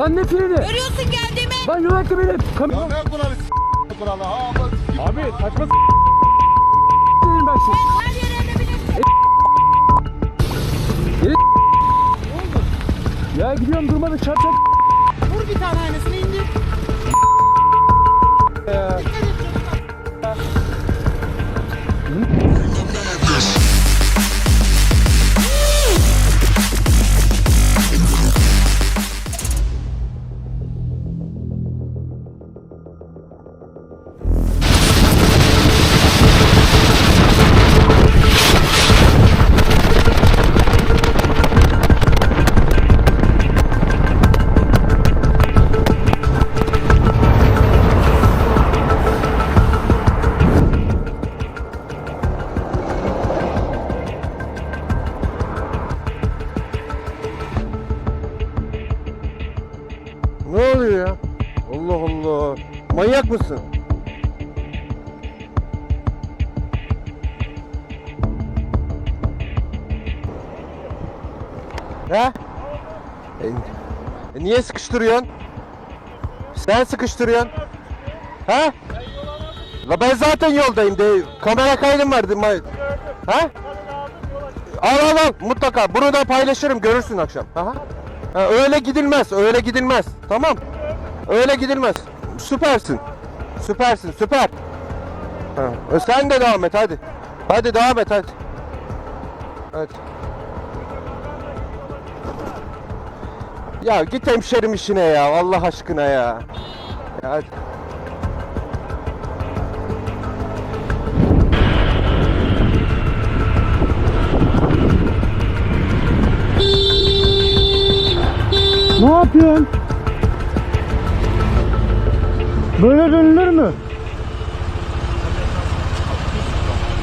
Lan ne freni? Görüyorsun geldiğimi. Lan yol hakkı benim. Kam Ya ne kuralı s*** kuralı ha. Abi saçma dedim bak şimdi. Her yere inebilirsin. Ya gidiyorum durmadı çarp çarp. Vur bir tane aynasını Manyak mısın? He? E, niye sıkıştırıyorsun? Sen sıkıştırıyorsun. He? La ben zaten yoldayım de kamera kaydım vardı. He? Al al al mutlaka. Bunu da paylaşırım görürsün akşam. Aha. Ha, öyle gidilmez, öyle gidilmez. Tamam. Öyle gidilmez. Süpersin. Süpersin, süper. Ha, e sen de devam et hadi. Hadi devam et hadi. Hadi. Ya git hemşerim işine ya Allah aşkına ya. ya hadi. Ne yapıyorsun? Böyle dönülür mü?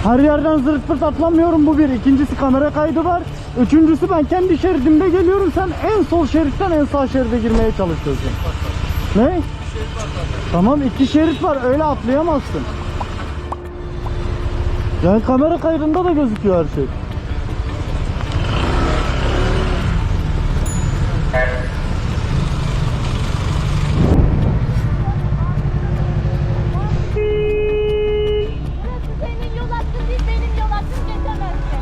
Her yerden zırt pırt atlamıyorum bu bir. İkincisi kamera kaydı var. Üçüncüsü ben kendi şeridimde geliyorum. Sen en sol şeritten en sağ şeride girmeye çalışıyorsun. Ne? Tamam iki şerit var öyle atlayamazsın. Yani kamera kaydında da gözüküyor her şey. Burası senin yol hakkın değil, benim yol hakkım geçemezsin.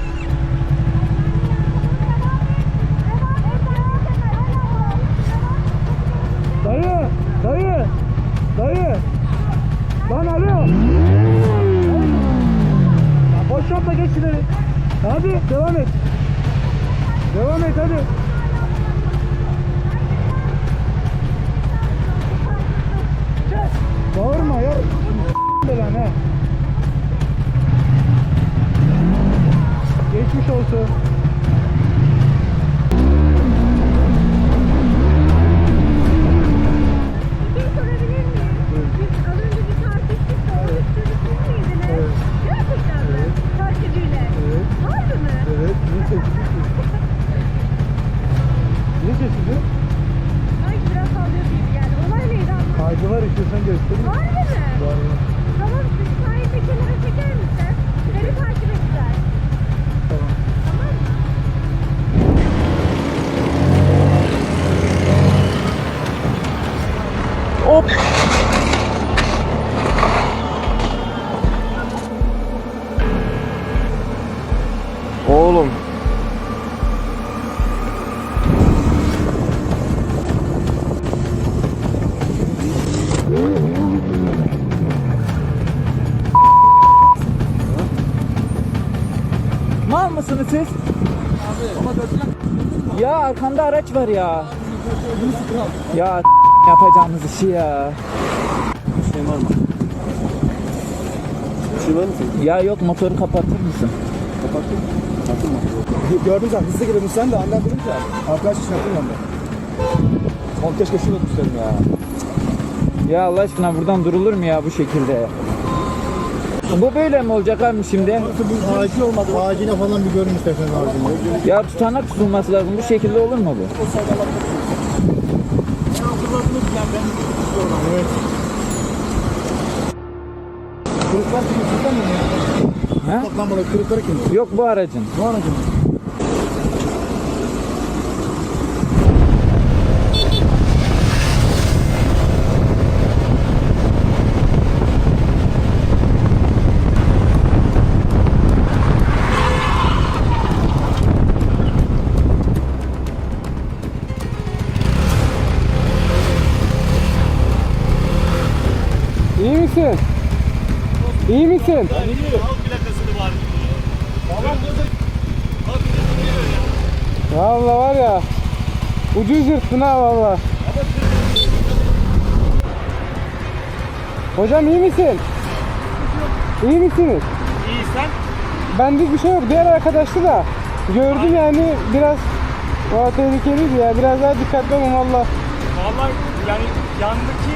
Dayı, dayı, dayı. Lan alo. Boş yapma geç ileri. Hadi devam et. Devam et hadi. Bağırma ya. lan he. Geçmiş olsun. Hop. Oğlum. Mal mısınız siz? Ya arkamda araç var ya. Ya yapacağımız işi ya. şey Ya yok motoru kapatır mısın? Gördüm sen hızlı girdin sen de andan durunca arkadaş için yaptım ben de. Oğlum keşke şunu tutsaydın ya. Ya Allah aşkına buradan durulur mu ya bu şekilde? Bu böyle mi olacak abi şimdi? Bu acil olmadı. Aciline falan bir görün istersen acil. Ya tutanak tutulması lazım. Bu şekilde olur mu bu? Kırıklar kim? Sizden mi? He? Bak lan burada kırıkları kim? Yok bu aracın. Bu aracın. İyi misin? İyi misin? Valla var ya ucuz yırttın ha valla. Hocam iyi misin? İyi misiniz? İyi sen? Bendik bir şey yok. Diğer arkadaştı da gördüm yani biraz o tehlikeliydi ya. Biraz daha dikkatli olun valla. Vallahi yani yandaki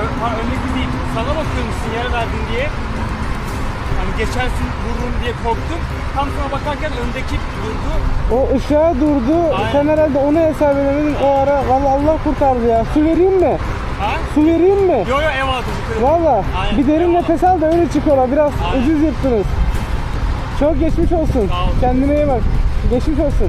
ö- ha, öndeki değil. Sana bakıyorum sinyal verdin diye. Hani geçersin vururum diye korktum. Tam sana bakarken öndeki durdu. O ışığa durdu. Aynen. Sen herhalde onu hesap edemedin. O ara valla Allah kurtardı ya. Su vereyim mi? Ha? Su vereyim mi? Yo yo teşekkür ederim. Valla bir derin Eyvallah. nefes al da öyle çık ola. Biraz Aynen. ucuz yırttınız. Çok geçmiş olsun. Sağ ol. Kendine iyi bak. Geçmiş olsun.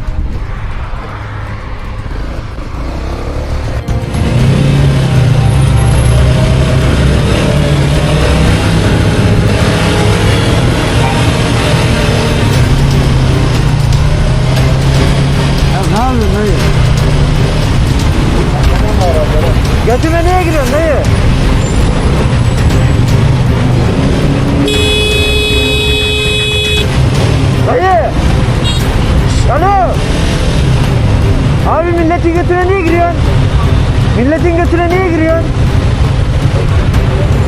Milletin götüne niye giriyorsun?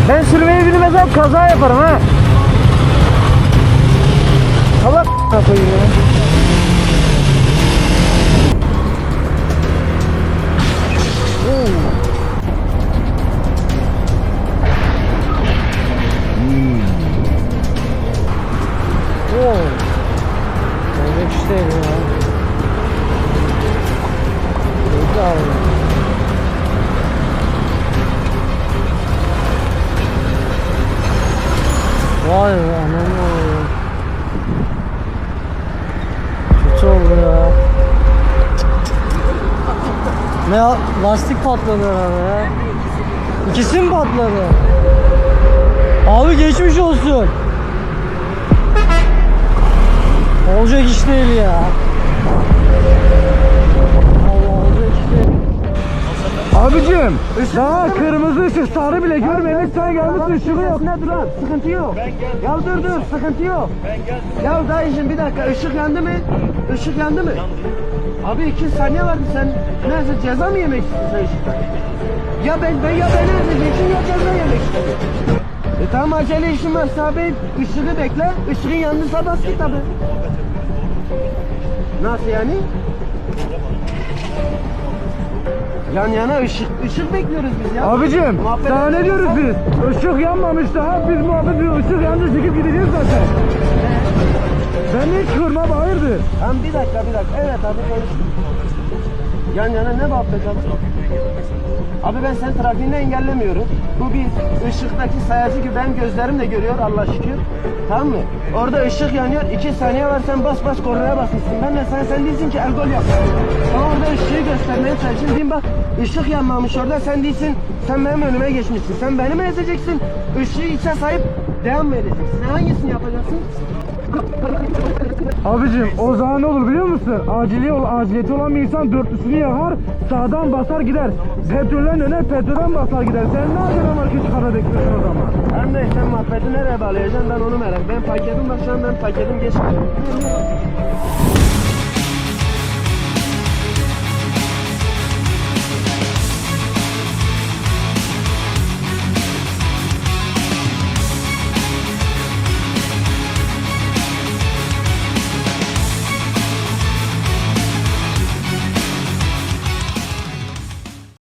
Ben sürmeyi bilmezsem kaza yaparım ha. Allah koyayım ya. Olacak Ne ya? Lastik patladı herhalde ya. İkisi mi patladı? Abi geçmiş olsun. Olacak iş değil ya. Abicim daha kırmızı ışık sarı bile görmedik sen gelmişsin ışığı yok. Ne dur lan sıkıntı yok. Ya dur dur sıkıntı yok. Ya dayıcım bir dakika ışık yandı mı? Işık yandı mı? Abi iki saniye vardı sen neyse ceza mı yemek istiyorsun sen? Ya ben, ben ya beni ödeyeceksin ya ceza yemek istiyorsun. E tamam acele işim varsa abi ışığı bekle. Işığın yandıysa bas git abi. Nasıl yani? Yan yana ışık, ışık bekliyoruz biz ya. Abicim Muhabbet daha ne diyoruz biz? Işık yanmamış daha biz muhabbet ediyoruz. Işık yandı çekip gideceğiz zaten. Ben hiç kırma hayırdır? Tamam bir dakika bir dakika. Evet abi konuş. Yan yana ne muhabbet abi? Abi ben sen trafiğini engellemiyorum. Bu bir ışıktaki sayacı gibi benim gözlerim de görüyor Allah şükür. Tamam mı? Orada ışık yanıyor. iki saniye var sen bas bas kornaya basmışsın. Ben de sen sen değilsin ki el gol yap. Ama orada ışığı göstermeye çalışayım. Diyeyim bak ışık yanmamış orada sen değilsin. Sen benim önüme geçmişsin. Sen beni mi ezeceksin? Işığı içe sahip devam mı edeceksin? Sen hangisini yapacaksın? Abicim o zaman ne olur biliyor musun? Acili ol, aciliyeti olan bir insan dörtlüsünü yakar, sağdan basar gider. Petrolden öne petrolden basar gider. Sen ne yapacaksın market çıkarda bekliyorsun o zaman? Hem de sen muhabbeti nereye bağlayacaksın ben onu merak Ben paketim bak ben paketim geçmiyor.